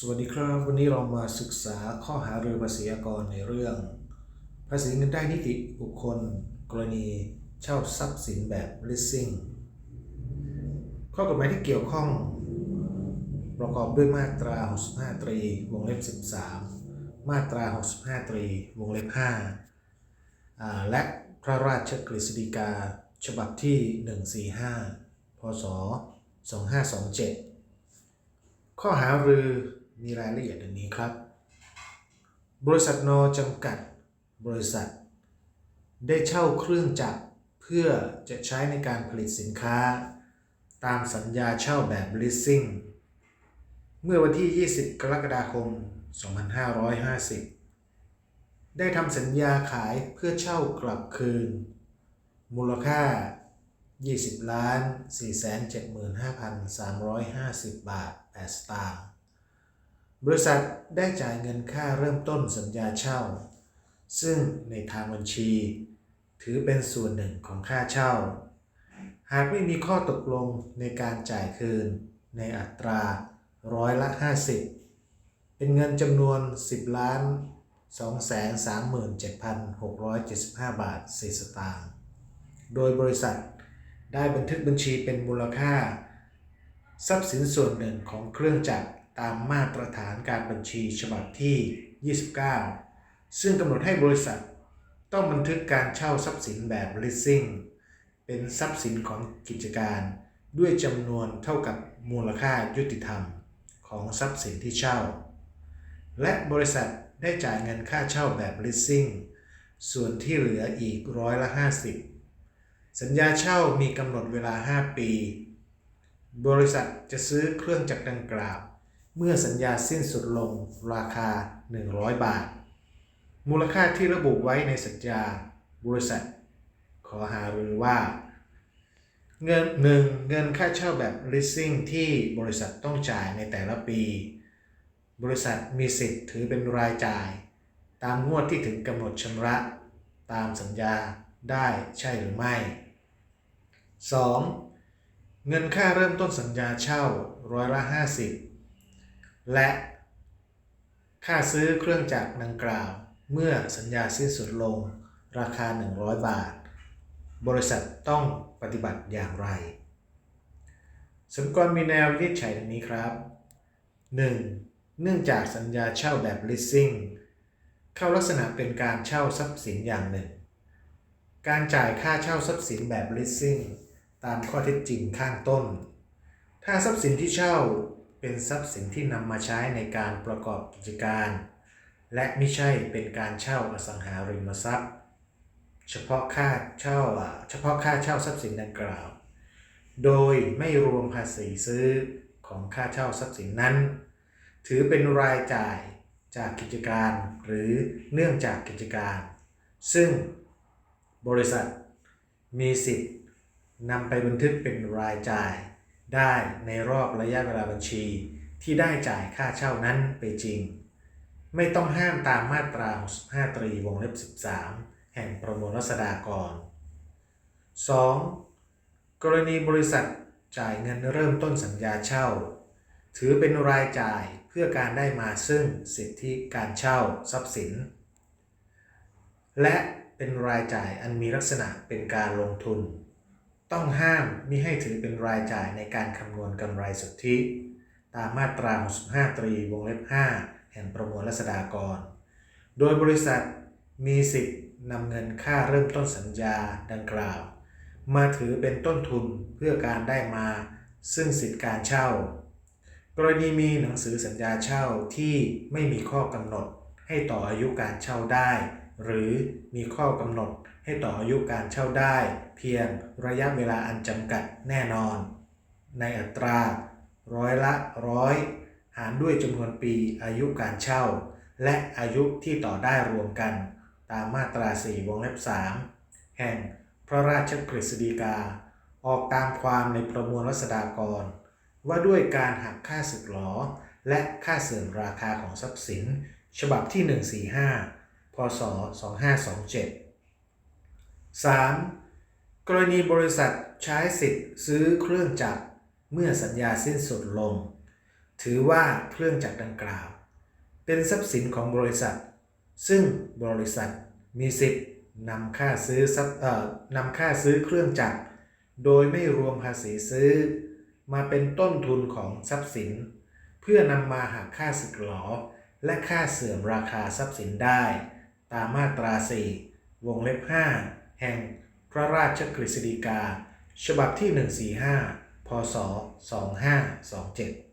สวัสดีครับ วันนี้เรามาศึกษาข้อหาเรือภาษีอากรในเรื่อง ภาษีเงินได้นิติบุคคล กรณีเช่าทรัพย์สินแบบ leasing ข้อกฎหมายที่เกี่ยวข้อง ประกอบด้วยมาตรา 65 ตรี วงเล็บ 13 มาตรา 65 ตรี วงเล็บ5อ่าและพระราชกฤษฎีกา ฉบับที่ 145 พศ 2527 ข้อหารือ มีรายละเอียดดังนี้ครับ บริษัทนอจำกัด บริษัท ได้เช่าเครื่องจักรเพื่อจะใช้ในการผลิตสินค้า ตามสัญญาเช่าแบบ leasing เมื่อวันที่ 20 กรกฎาคม 2550 ได้ทำสัญญาขายเพื่อเช่ากลับคืน มูลค่า 20 ล้าน 475,350 บาท 8 สตางค์ บริษัทได้จ่ายเงินค่าเริ่มต้นสัญญาเช่า ซึ่งในทางบัญชี ถือเป็นส่วนหนึ่งของค่าเช่า หากไม่มีข้อตกลงในการจ่ายคืน ในอัตราร้อยละ 50 เป็นเงินจำนวน 10ล้าน237,675 บาท4สตางค์โดยบริษัทได้บันทึกบัญชีเป็นมูลค่า ทรัพย์สินส่วนหนึ่งของเครื่องจักร ตามมาตรฐานการบัญชีฉบับที่ 29 ซึ่งกำหนดให้บริษัท ต้องบันทึกการเช่าทรัพย์สินแบบ leasing เป็นทรัพย์สินของกิจการ ด้วยจำนวนเท่ากับมูลค่ายุติธรรม ของทรัพย์สินที่เช่า และบริษัทได้จ่ายเงินค่าเช่าแบบ leasing ส่วนที่เหลืออีกร้อยละ 50 สัญญาเช่ามีกำหนดเวลา 5 ปี บริษัทจะซื้อเครื่องจักรดังกล่าว เมื่อสัญญาสิ้นสุดลงราคา 100 บาท มูลค่าที่ระบุไว้ในสัญญาบริษัท ขอหารือว่า เงินหนึ่งเงินค่าเช่าแบบ leasing ที่บริษัทต้องจ่ายในแต่ละปี บริษัทมีสิทธิ์ถือเป็นรายจ่าย ตามงวดที่ถึงกำหนดชำระ ตามสัญญาได้ใช่หรือไม่ 2. เงินค่าเริ่มต้นสัญญาเช่าร้อยละ 50 และค่าซื้อเครื่องจักรดังกล่าว เมื่อสัญญาสิ้นสุดลงราคา 100 บาท บริษัทต้องปฏิบัติอย่างไร สมกรมีแนววินิจฉัยดังนี้ครับ 1. เนื่องจากสัญญาเช่าแบบ leasing เข้าลักษณะเป็นการเช่าทรัพย์สินอย่างหนึ่ง การจ่ายค่าเช่าทรัพย์สินแบบ leasing ตามข้อเท็จจริงข้างต้น ถ้าทรัพย์สินที่เช่า เป็นทรัพย์สินที่นำมาใช้ในการประกอบกิจการ และไม่ใช่เป็นการเช่าอสังหาริมทรัพย์ เฉพาะค่าเช่าเฉพาะค่าเช่าทรัพย์สินดังกล่าว โดยไม่รวมภาษีซื้อของค่าเช่าทรัพย์สินนั้น ถือเป็นรายจ่ายจากกิจการหรือเนื่องจากกิจการ ซึ่งบริษัทมีสิทธิ์นำไปบันทึกเป็นรายจ่าย ได้ในรอบระยะเวลาบัญชี ที่ได้จ่ายค่าเช่านั้นไปจริง ไม่ต้องห้ามตามมาตรา 65 ตรีวงเล็บ 13 แห่งประมวลรัษฎากร 2. กรณีบริษัทจ่ายเงินเริ่มต้นสัญญาเช่า ถือเป็นรายจ่ายเพื่อการได้มาซึ่งสิทธิการเช่าทรัพย์สิน และเป็นรายจ่ายอันมีลักษณะเป็นการลงทุน ต้องห้ามมิให้ถือเป็นรายจ่ายในการคำนวณกำไรสุทธิ ตามมาตรา 65 ตรีวงเล็บ 5 แห่งประมวลรัษฎากร โดยบริษัทมีสิทธิ์นำเงินค่าเริ่มต้นสัญญาดังกล่าว มาถือเป็นต้นทุนเพื่อการได้มาซึ่งสิทธิการเช่า กรณีมีหนังสือสัญญาเช่าที่ไม่มีข้อกำหนดให้ต่ออายุการเช่าได้ หรือมีข้อกำหนดให้ต่ออายุการเช่าได้ เพียงระยะเวลาอันจำกัดแน่นอน ในอัตราร้อยละร้อยหารด้วยจำนวนปีอายุการเช่า และอายุที่ต่อได้รวมกัน ตามมาตรา 4 วงเล็บ 3 แห่งพระราชกฤษฎีกา ออกตามความในประมวลรัษฎากร ว่าด้วยการหักค่าสึกหรอและค่าเสื่อมราคาของทรัพย์สิน ฉบับที่ 145 พศ 2527 3. กรณีบริษัทใช้สิทธิ์ซื้อเครื่องจักรเมื่อสัญญาสิ้นสุดลง ถือว่าเครื่องจักรดังกล่าว เป็นทรัพย์สินของบริษัท ซึ่งบริษัทมีสิทธิ์นำค่าซื้อทรัพย์เอ่อนำค่าซื้อเครื่องจักร โดยไม่รวมภาษีซื้อ มาเป็นต้นทุนของทรัพย์สิน เพื่อนำมาหักค่าสึกหรอและค่าเสื่อมราคาทรัพย์สินได้ ตามมาตรา 4 วงเล็บ 5 แห่งพระราชกฤษฎีกา ฉบับที่ 145 พศ 2527